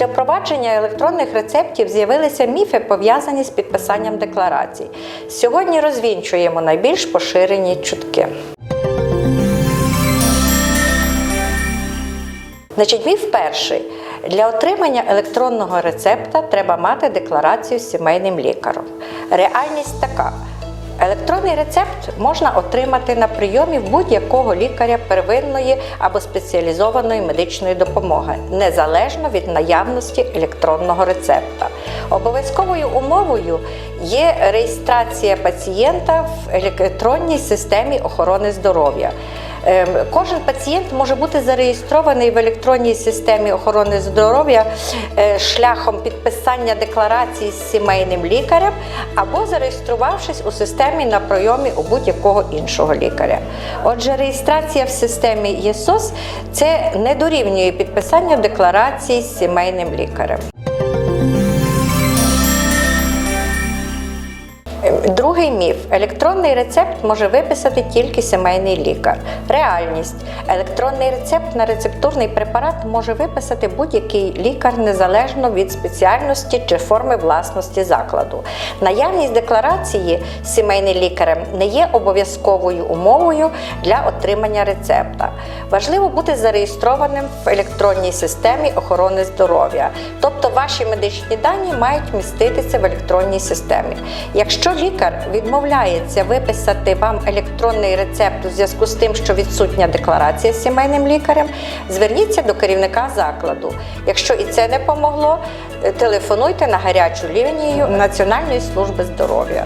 запровадження електронних рецептів з'явилися міфи, пов'язані з підписанням декларацій. Сьогодні розвінчуємо найбільш поширені чутки. Значить, міф перший. Для отримання електронного рецепта треба мати декларацію з сімейним лікарем. Реальність така. Електронний рецепт можна отримати на прийомі будь-якого лікаря первинної або спеціалізованої медичної допомоги, незалежно від наявності електронного рецепта. Обов'язковою умовою є реєстрація пацієнта в електронній системі охорони здоров'я. Ем, Кожен пацієнт може бути зареєстрований в електронній системі охорони здоров'я е, шляхом підписання декларації з сімейним лікарем або зареєструвавшись у системі на прийомі у будь-якого іншого лікаря. Отже, реєстрація в системі ЄСОС це не дорівнює підписання декларації з сімейним лікарем. Другий міф: електронний рецепт може виписати тільки сімейний лікар. Реальність: електронний рецепт на рецептурний препарат може виписати будь-який лікар незалежно від спеціальності чи форми власності закладу. Наявність декларації сімейним лікарем не є обов'язковою умовою для отримання рецепта. Важливо бути зареєстрованим в електронній системі охорони здоров'я, тобто ваші медичні дані мають міститися в електронній системі. Якщо лікар відмовляється виписати вам електронний рецепт у зв'язку з тим, що відсутня декларація з сімейним лікарем, зверніться до керівника закладу. Якщо і це не помогло, телефонуйте на гарячу лінію Національної служби здоров'я.